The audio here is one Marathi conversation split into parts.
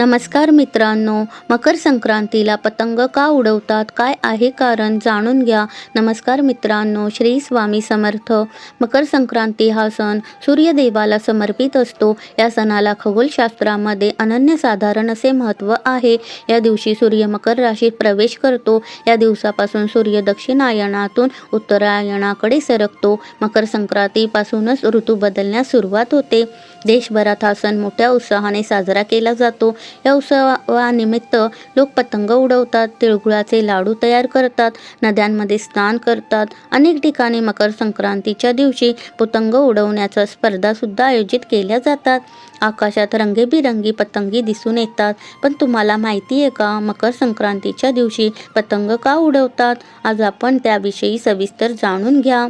नमस्कार मित्रांनो मकर संक्रांतीला पतंग का उडवतात? काय आहे कारण? जाणून घ्या. नमस्कार मित्रांनो श्री स्वामी समर्थ. मकर संक्रांती हा सण सूर्यदेवाला समर्पित असतो. या सणाला खगोलशास्त्रामध्ये अनन्यसाधारण असे महत्त्व आहे. या दिवशी सूर्य मकर राशीत प्रवेश करतो. या दिवसापासून सूर्य दक्षिणायनातून उत्तरायणाकडे सरकतो. मकर संक्रांतीपासूनच ऋतू बदलण्यास सुरुवात होते. देशभरात हा सण मोठ्या उत्साहाने साजरा केला जातो. या उत्सवानिमित्त लोक पतंग उडवतात तिळगुळाचे लाडू तयार करतात नद्यांमध्ये स्नान करतात. अनेक ठिकाणी मकर संक्रांतीच्या दिवशी पतंग उडवण्याच्या स्पर्धासुद्धा आयोजित केल्या जातात. आकाशात रंगेबिरंगी पतंगी दिसून येतात. पण तुम्हाला माहिती आहे का मकर संक्रांतीच्या दिवशी पतंग का उडवतात? आज आपण त्याविषयी सविस्तर जाणून घ्या.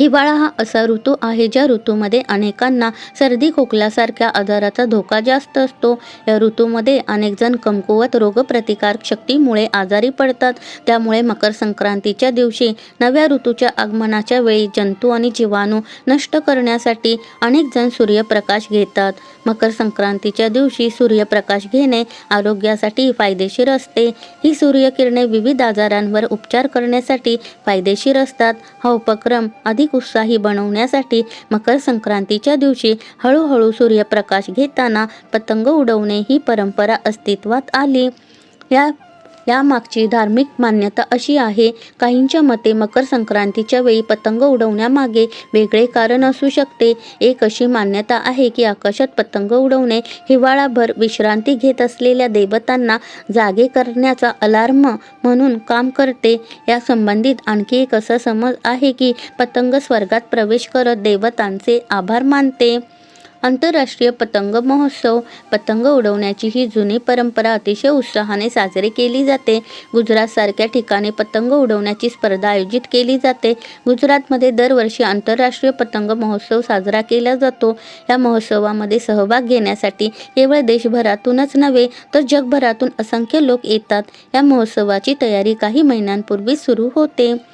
हिवाळा हा असा ऋतू आहे ज्या ऋतूमध्ये अनेकांना सर्दी खोकल्यासारख्या आजाराचा धोका जास्त असतो. या ऋतूमध्ये अनेक जण कमकुवत रोगप्रतिकारक शक्तीमुळे आजारी पडतात. त्यामुळे मकर संक्रांतीच्या दिवशी नव्या ऋतूच्या आगमनाच्या वेळी जंतू आणि जीवाणू नष्ट करण्यासाठी अनेक जण सूर्यप्रकाश घेतात. मकर संक्रांतीच्या दिवशी सूर्यप्रकाश घेणे आरोग्यासाठी फायदेशीर असते. ही सूर्यकिरणे विविध आजारांवर उपचार करण्यासाठी फायदेशीर असतात. हा उपक्रम अधिक उत्साही बनवण्यासाठी मकर संक्रांतीच्या दिवशी हळूहळू सूर्यप्रकाश घेताना पतंग उडवणे ही परंपरा अस्तित्वात आली. या यामागची धार्मिक मान्यता अशी आहे काहींच्या मते मकर संक्रांतीच्या वेळी पतंग उडवण्यामागे वेगळे कारण असू शकते. एक अशी मान्यता आहे की आकाशात पतंग उडवणे हिवाळाभर विश्रांती घेत असलेल्या देवतांना जागे करण्याचा अलार्म म्हणून काम करते. या संबंधित आणखी एक असा समज आहे की पतंग स्वर्गात प्रवेश करत देवतांचे आभार मानते. आंतरराष्ट्रीय पतंग महोत्सव. पतंग उडवण्याची ही जुनी परंपरा अतिशय उत्साहाने साजरी केली जाते. गुजरातसारख्या ठिकाणी पतंग उडवण्याची स्पर्धा आयोजित केली जाते. गुजरातमध्ये दरवर्षी आंतरराष्ट्रीय पतंग महोत्सव साजरा केला जातो. या महोत्सवामध्ये सहभाग घेण्यासाठी केवळ देशभरातूनच नव्हे तर जगभरातून असंख्य लोक येतात. या महोत्सवाची तयारी काही महिन्यांपूर्वी सुरू होते.